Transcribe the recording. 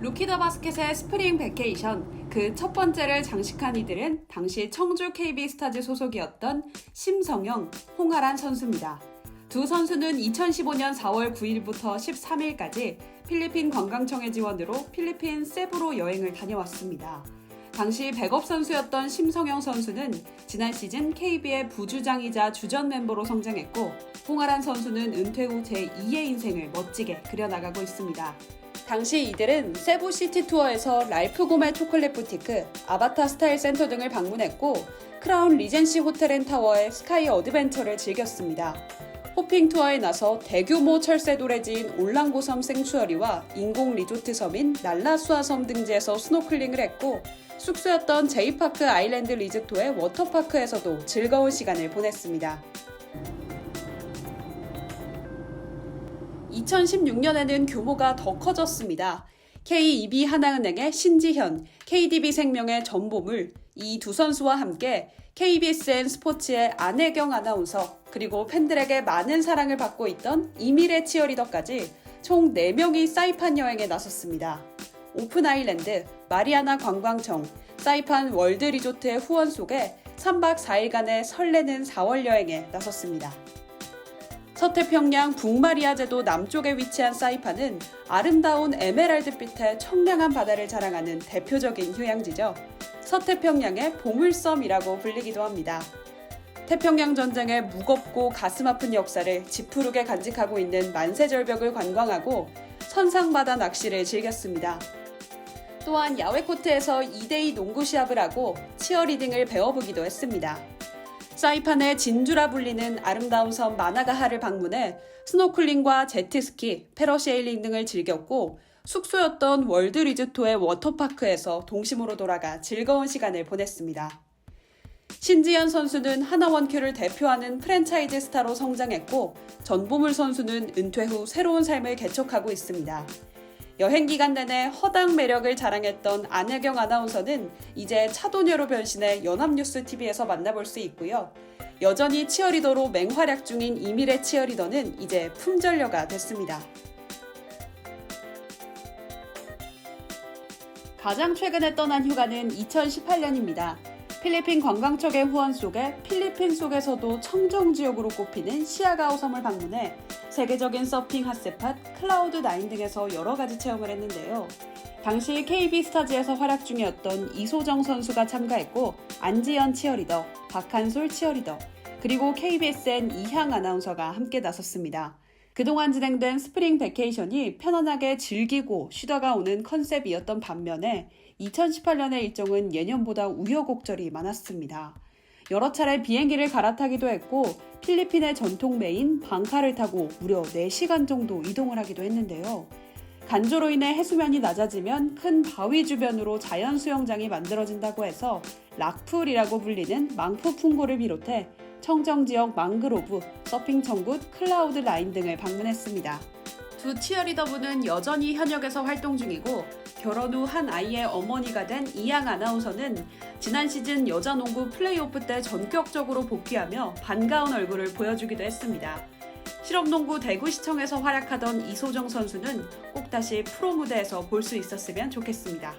루키더 바스켓의 스프링 베케이션 그 첫 번째를 장식한 이들은 당시 청주 KB 스타즈 소속이었던 심성영, 홍아란 선수입니다. 두 선수는 2015년 4월 9일부터 13일까지 필리핀 관광청의 지원으로 필리핀 세부로 여행을 다녀왔습니다. 당시 백업 선수였던 심성영 선수는 지난 시즌 KB의 부주장이자 주전 멤버로 성장했고 홍아란 선수는 은퇴 후 제2의 인생을 멋지게 그려나가고 있습니다. 당시 이들은 세부 시티 투어에서 랄프 고메 초콜릿 부티크, 아바타 스타일 센터 등을 방문했고 크라운 리젠시 호텔 앤 타워의 스카이 어드벤처를 즐겼습니다. 호핑 투어에 나서 대규모 철새 도래지인 올랑고섬 생추어리와 인공 리조트 섬인 날라수아섬 등지에서 스노클링을 했고 숙소였던 제이파크 아일랜드 리조토의 워터파크에서도 즐거운 시간을 보냈습니다. 2016년에는 규모가 더 커졌습니다. KEB 하나은행의 신지현, KDB생명의 전보물, 이 두 선수와 함께 KBSN 스포츠의 안혜경 아나운서, 그리고 팬들에게 많은 사랑을 받고 있던 이미래 치어리더까지 총 4명이 사이판 여행에 나섰습니다. 오픈 아일랜드, 마리아나 관광청, 사이판 월드 리조트의 후원 속에 3박 4일간의 설레는 4월 여행에 나섰습니다. 서태평양 북마리아 제도 남쪽에 위치한 사이판은 아름다운 에메랄드빛의 청량한 바다를 자랑하는 대표적인 휴양지죠. 서태평양의 보물섬이라고 불리기도 합니다. 태평양 전쟁의 무겁고 가슴 아픈 역사를 지푸르게 간직하고 있는 만세절벽을 관광하고 선상바다 낚시를 즐겼습니다. 또한 야외 코트에서 2대2 농구 시합을 하고 치어리딩을 배워보기도 했습니다. 사이판의 진주라 불리는 아름다운 섬 마나가하를 방문해 스노클링과 제트스키, 패러세일링 등을 즐겼고 숙소였던 월드 리조토의 워터파크에서 동심으로 돌아가 즐거운 시간을 보냈습니다. 신지현 선수는 하나원큐를 대표하는 프랜차이즈 스타로 성장했고 전보물 선수는 은퇴 후 새로운 삶을 개척하고 있습니다. 여행 기간 내내 허당 매력을 자랑했던 안혜경 아나운서는 이제 차도녀로 변신해 연합뉴스 TV에서 만나볼 수 있고요. 여전히 치어리더로 맹활약 중인 이미래 치어리더는 이제 품절녀가 됐습니다. 가장 최근에 떠난 휴가는 2018년입니다. 필리핀 관광청의 후원 속에 필리핀 속에서도 청정 지역으로 꼽히는 시아가오 섬을 방문해 세계적인 서핑 핫스팟 클라우드 9 등에서 여러 가지 체험을 했는데요. 당시 KB 스타즈에서 활약 중이었던 이소정 선수가 참가했고 안지연 치어리더, 박한솔 치어리더, 그리고 KBSN 이향 아나운서가 함께 나섰습니다. 그동안 진행된 스프링 베케이션이 편안하게 즐기고 쉬다가 오는 컨셉이었던 반면에 2018년의 일정은 예년보다 우여곡절이 많았습니다. 여러 차례 비행기를 갈아타기도 했고 필리핀의 전통 메인 방카를 타고 무려 4시간 정도 이동을 하기도 했는데요. 간조로 인해 해수면이 낮아지면 큰 바위 주변으로 자연 수영장이 만들어진다고 해서 락풀이라고 불리는 망포 풍고를 비롯해 청정 지역 망그로브, 서핑 천국, 클라우드 라인 등을 방문했습니다. 두 치어리더분은 여전히 현역에서 활동 중이고 결혼 후 한 아이의 어머니가 된 이양 아나운서는 지난 시즌 여자 농구 플레이오프 때 전격적으로 복귀하며 반가운 얼굴을 보여주기도 했습니다. 실업농구 대구시청에서 활약하던 이소정 선수는 꼭 다시 프로 무대에서 볼 수 있었으면 좋겠습니다.